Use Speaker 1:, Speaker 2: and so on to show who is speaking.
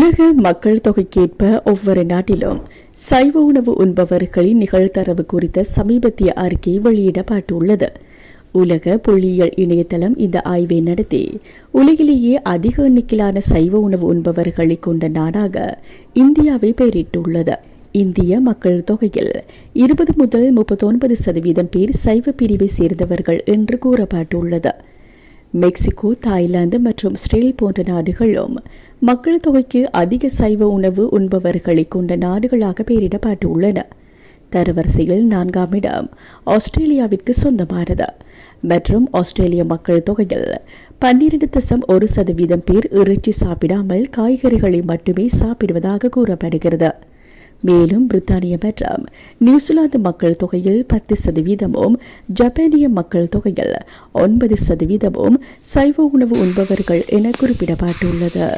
Speaker 1: உலக மக்கள் தொகைக்கேற்ப ஒவ்வொரு நாட்டிலும் சைவ உணவு உண்பவர்களின் நிகழ்தரவு குறித்த சமீபத்திய அறிக்கை வெளியிடப்பட்டுள்ளது. உலக புள்ளியியல் இணையதளம் இந்த ஆய்வை நடத்தி உலகிலேயே அதிக எண்ணிக்கையிலான சைவ உணவு உண்பவர்களை கொண்ட நாடாக இந்தியாவை பெயரிட்டுள்ளது. இந்திய மக்கள் தொகையில் இருபது முதல் முப்பத்தொன்பது சதவீதம் பேர் சைவ பிரிவை சேர்ந்தவர்கள் என்று கூறப்பட்டுள்ளது. மெக்சிகோ தாய்லாந்து மற்றும் ஸ்ரேல் போன்ற நாடுகளும் மக்கள் தொகைக்கு அதிக சைவ உணவு உண்பவர்களை கொண்ட நாடுகளாக பெயரிடப்பட்டுள்ளன. தரவரிசையில் நான்காம் இடம் ஆஸ்திரேலியாவிற்கு சொந்தமானது. மற்றும் ஆஸ்திரேலிய மக்கள் தொகையில் பன்னிரண்டு தசம் ஒரு சதவீதம் பேர் இறைச்சி சாப்பிடாமல் காய்கறிகளை மட்டுமே சாப்பிடுவதாக கூறப்படுகிறது. மேலும் பிரித்தானிய மற்றும் நியூசிலாந்து மக்கள் தொகையில் பத்து சதவீதமும் ஜப்பானிய மக்கள் தொகையில் ஒன்பது சதவீதமும் சைவ உணவு உண்பவர்கள் என குறிப்பிடப்பட்டுள்ளது.